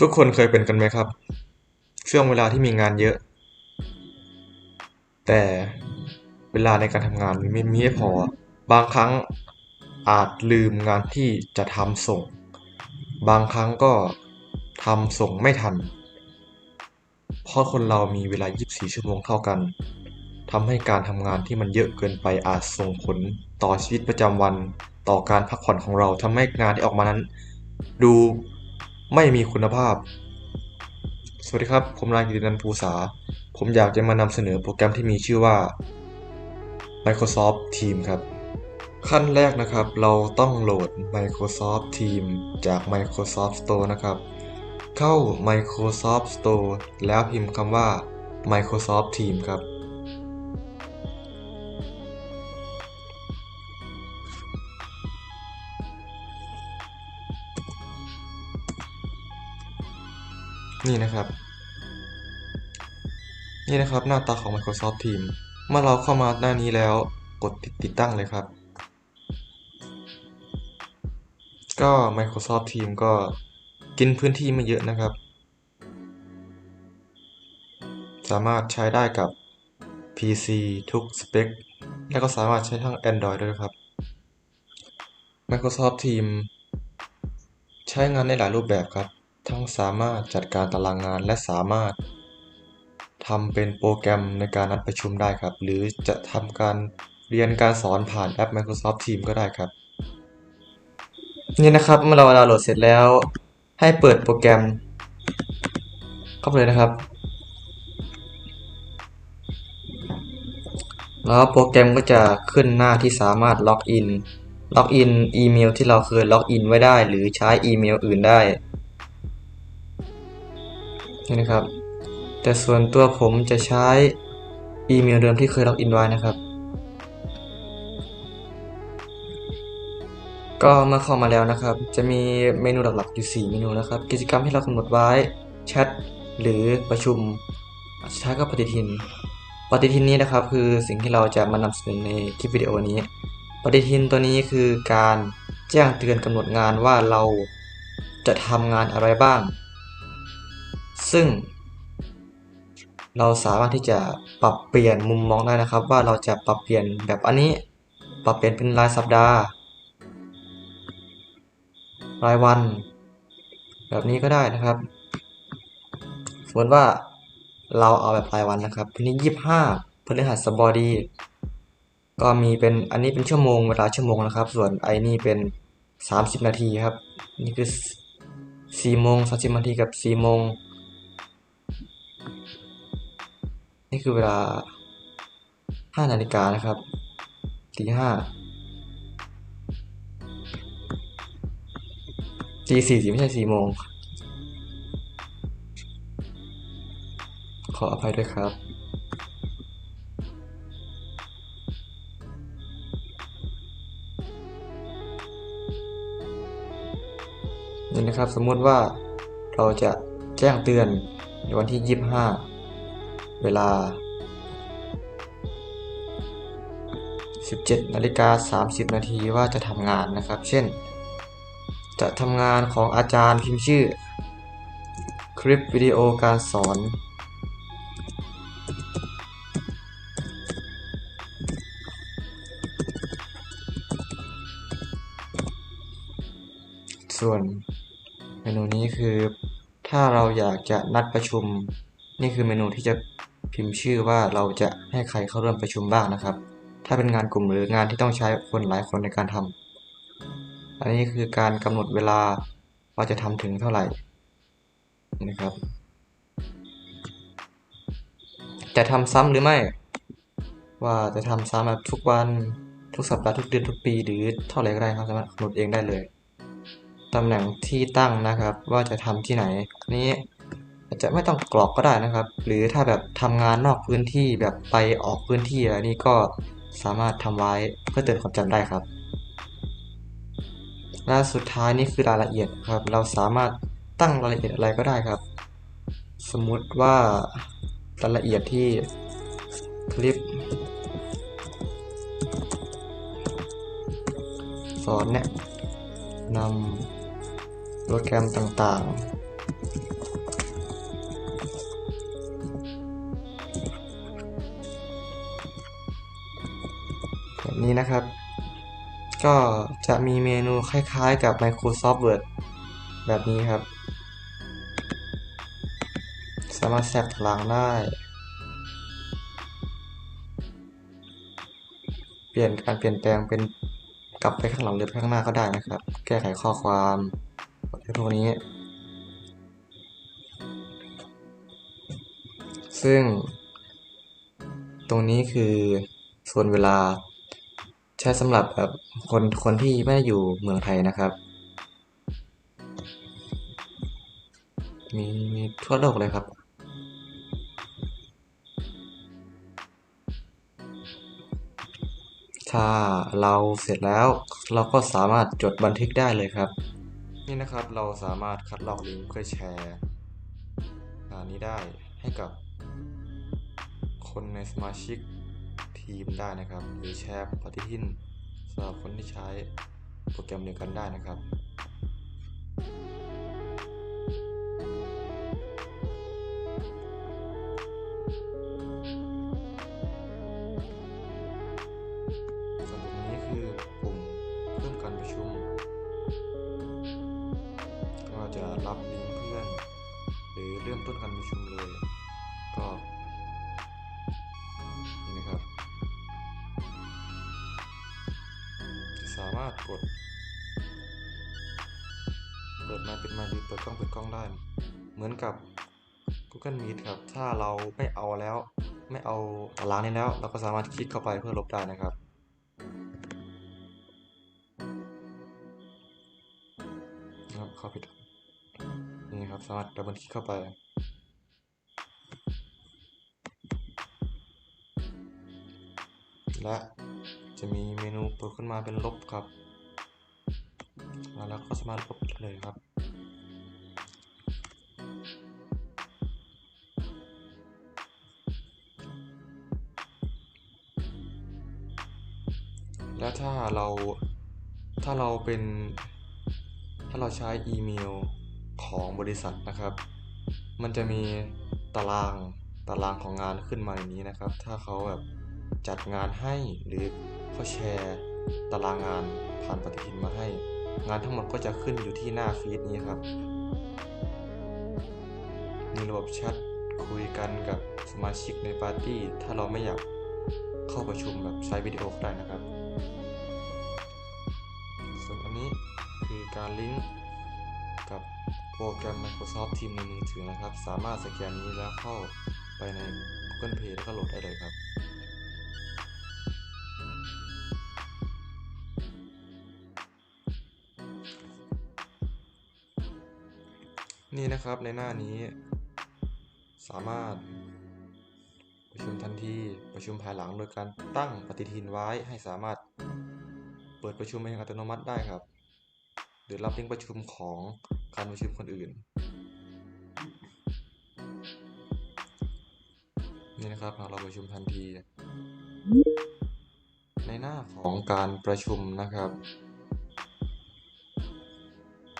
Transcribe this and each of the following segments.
ทุกคนเคยเป็นกันไหมครับ ช่วงเวลาที่มีงานเยอะ แต่เวลาในการทำงานมีไม่มีไม่พอ บางครั้งอาจลืมงานที่จะทำส่ง บางครั้งก็ทำส่งไม่ทัน เพราะคนเรามีเวลา 24 ชั่วโมงเท่ากันทำให้การทำงานที่มันเยอะเกินไปอาจส่งผลต่อชีวิตประจำวัน ต่อการพักผ่อนของเราทำให้งานที่ออกมานั้น ดู ไม่มีคุณภาพ สวัสดีครับ ผมนายกิตินันท์ภูษา ผมอยากจะมานำเสนอโปรแกรมที่มีชื่อว่า Microsoft Teams ครับ ขั้นแรกนะครับ เราต้องโหลด Microsoft Teams จาก Microsoft Store นะครับ เข้า Microsoft Store แล้วพิมพ์คำว่า Microsoft Teams ครับ นี่นะครับ นี่นะครับหน้าตาของ Microsoft Teams เมื่อเราเข้ามาหน้านี้แล้วกดติดติดตั้งเลยครับ ก็ Microsoft Teams ก็กินพื้นที่ไม่เยอะนะครับ สามารถใช้ได้กับ PC ทุกสเปค และก็สามารถใช้ทั้ง Android ด้วยครับ Microsoft Teams ใช้งานในหลายรูปแบบครับ ทั้งสามารถจัดการตารางงานและสามารถทำเป็นโปรแกรมในการนัดประชุมได้ครับ หรือจะทำการเรียนการสอนผ่านแอป Microsoft Teams ก็ได้ครับ นี่นะครับเมื่อเราดาวน์โหลดเสร็จแล้ว ให้เปิดโปรแกรม เข้าไปเลยนะครับ แล้วโปรแกรมก็จะขึ้นหน้าที่สามารถล็อกอิน ล็อกอินอีเมลที่เราเคยล็อกอินไว้ได้ หรือใช้อีเมลอื่นได้ นี่นะครับ แต่ส่วนตัวผมจะใช้อีเมลเดิมที่เคยล็อกอินไว้นะครับ ก็เมื่อเข้ามาแล้วนะครับ จะมีเมนูหลักๆอยู่ 4 เมนูนะครับ กิจกรรมที่เรากำหนดไว้แชทหรือประชุมสุดท้ายก็ปฏิทิน ปฏิทินนี้นะครับ คือสิ่งที่เราจะมานำเสนอในคลิปวิดีโอนี้ ปฏิทินตัวนี้คือการแจ้งเตือนกำหนดงานว่าเราจะทำงานอะไรบ้าง ซึ่ง เราสามารถที่จะปรับเปลี่ยนมุมมองได้นะครับ ว่าเราจะปรับเปลี่ยนแบบอันนี้ ปรับเปลี่ยนเป็นรายสัปดาห์ รายวัน แบบนี้ก็ได้นะครับ สมมติว่าเราเอาแบบรายวันนะครับวันนี้ยี่สิบห้าพฤหัสบดี ก็มีเป็นอันนี้เป็นชั่วโมงเวลาชั่วโมงนะครับ ส่วนไอ้นี่เป็นสามสิบนาทีครับ นี่คือสี่โมงสามสิบนาทีกับสี่โมง นี่คือเวลาห้านาฬิกานะครับตีห้าตีสี่สิไม่ใช่สี่โมง ขออภัยด้วยครับนี่นะครับสมมติว่าเราจะแจ้งเตือนในวันที่ 25 เวลา 17นาฬิกา30 นาทีว่าจะทำงานนะครับ เช่น จะทำงานของอาจารย์พิมพ์ชื่อ คลิปวิดีโอการสอนส่วนเมนูนี้คือถ้าเราอยากจะนัดประชุม นี่คือเมนูที่จะ พิมพ์ชื่อว่าเราจะให้ใครเข้าร่วมประชุมบ้างนะครับ ถ้าเป็นงานกลุ่มหรืองานที่ต้องใช้คนหลายคนในการทำอันนี้คือการกำหนดเวลาว่าจะทำถึงเท่าไหร่นะครับ จะทำซ้ำหรือไม่ ว่าจะทำซ้ำแบบทุกวันทุกสัปดาห์ทุกเดือนทุกปี หรือเท่าไหร่ก็ได้ครับสามารถกำหนดเองได้เลยตำแหน่งที่ตั้งนะครับ ว่าจะทำที่ไหนนนี้ อาจจะไม่ต้องกรอกก็ได้นะครับ หรือถ้าแบบทำงานนอกพื้นที่แบบไปออกพื้นที่อะไรนี่ก็สามารถทำไว้เพื่อเตือนความจำได้ครับ และสุดท้ายนี่คือรายละเอียดครับ เราสามารถตั้งรายละเอียดอะไรก็ได้ครับ สมมุติว่ารายละเอียดที่คลิป สอนเนี่ยนำโปรแกรมต่างๆ นี้นะครับ ก็จะมีเมนูคล้ายๆกับ Microsoft Word แบบนี้ครับ สามารถแทรกตารางได้ เปลี่ยนการเปลี่ยนแปลงเป็นกลับไปข้างหลังหรือไปข้างหน้าก็ได้นะครับ แก้ไขข้อความพวกนี้ ซึ่ง ตรงนี้คือส่วนเวลา ใช้สำหรับแบบคนคนที่ไม่ได้อยู่เมืองไทยนะครับ มีมีทั่วโลกเลยครับ ถ้าเราเสร็จแล้วเราก็สามารถจดบันทึกได้เลยครับ นี่นะครับเราสามารถคัดลอกลิงก์เพื่อแชร์งานนี้ได้ให้กับคนในสมาชิก ทีมได้นะครับ หรือแชร์ปฏิทินสำหรับคนที่ใช้โปรแกรมเดียวกันได้นะครับส่วนนี้คือปุ่มเพิ่มการประชุมก็จะรับลิงก์เพื่อน หรือเริ่มต้นการประชุมเลย ปิดไมาปิดไมาหรือเปิดกล้องเปิดกล้องได้ เหมือนกับ Google Meet ครับ ถ้าเราไม่เอาแล้ว ไม่เอาตารางนี้แล้ว เราก็สามารถคลิกเข้าไปเพื่อลบได้นะครับครับเข้าผิดนี่ครับ สามารถดับเบิลคลิกเข้าไปและจะมีเมนูเปิดขึ้นมาเป็นลบครับ แล้วก็สามารถลบได้เลยครับ ถ้าเราถ้าเราเป็น ถ้าเราใช้อีเมลของบริษัทนะครับ มันจะมีตารางตารางของงานขึ้นมาอย่างนี้นะครับ ถ้าเขาแบบจัดงานให้หรือเขาแชร์ตารางงานผ่านปฏิทินมาให้ งานทั้งหมดก็จะขึ้นอยู่ที่หน้าฟีดนี้ครับมีระบบแชทคุยกันกับสมาชิกในปาร์ตี้ ถ้าเราไม่อยากเข้าประชุมแบบใช้วิดีโอก็ได้นะครับ นี้คือการลิงก์กับโปรแกรม Microsoft Teams ในมือถือนะครับ สามารถสแกนนี้แล้วเข้าไปใน Google Play แล้วก็โหลดได้เลยครับนี่นะครับในหน้านี้ สามารถ ประชุมทันที ประชุมภายหลังโดยการตั้งปฏิทินไว้ให้สามารถ เปิดประชุมเองอัตโนมัติได้ครับ หรือรับลิงก์ประชุมของการประชุมคนอื่น นี่นะครับหากเราประชุมทันที ในหน้าของการประชุมนะครับ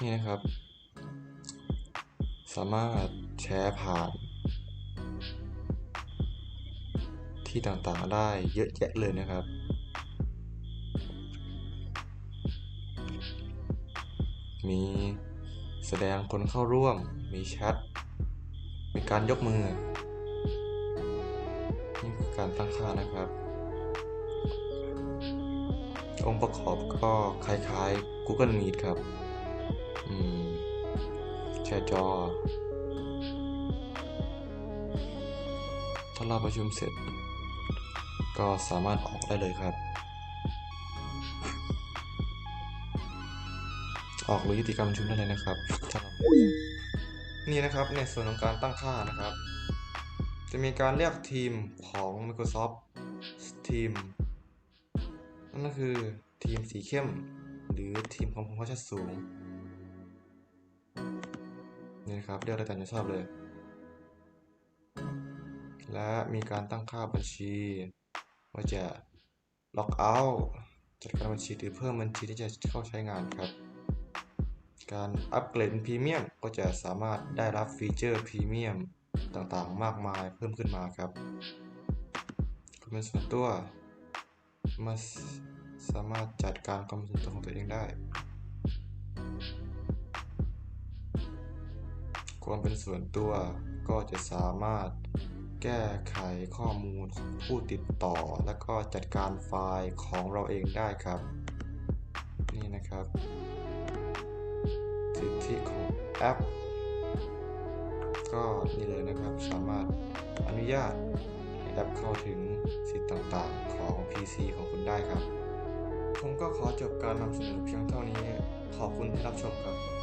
นี่นะครับ สามารถแชร์ผ่านที่ต่างๆได้เยอะแยะเลยนะครับ มีแสดงคนเข้าร่วม มีแชท มีการยกมือ นี่คือการตั้งค่านะครับ องค์ประกอบก็คล้ายๆ Google Meet ครับแชร์จอ ถ้าเราประชุมเสร็จ ก็สามารถออกได้เลยครับ ออกหรือยุติการประชุมได้เลยนะครับนี่นะครับในส่วนของการตั้งค่านะครับ จะมีการเรียกทีมของ Microsoft Team นั่นก็คือทีมสีเข้ม หรือทีมความคมชัดสูงนี่นะครับเรียกได้ตามใจชอบเลย และมีการตั้งค่าบัญชี ว่าจะล็อกเอาท์จัดการบัญชีหรือเพิ่มบัญชีที่จะเข้าใช้งานครับ การอัปเกรดเป็นพรีเมียมก็จะสามารถได้รับฟีเจอร์พรีเมียมต่างๆ มากมายเพิ่มขึ้นมาครับคอมเมนต์ส่วนตัวมาสสามารถจัดการความส่วนตัวของตัวเองได้ ความเป็นส่วนตัวก็จะสามารถแก้ไขข้อมูลของผู้ติดต่อ และก็จัดการไฟล์ของเราเองได้ครับ นี่นะครับ แอป ก็นี่เลยนะครับสามารถอนุญาตให้แอปเข้าถึงสิทธิ์ต่างๆของ PC ของคุณได้ครับ ผมก็ขอจบการนำเสนอเพียงเท่านี้ ขอบคุณที่รับชมครับ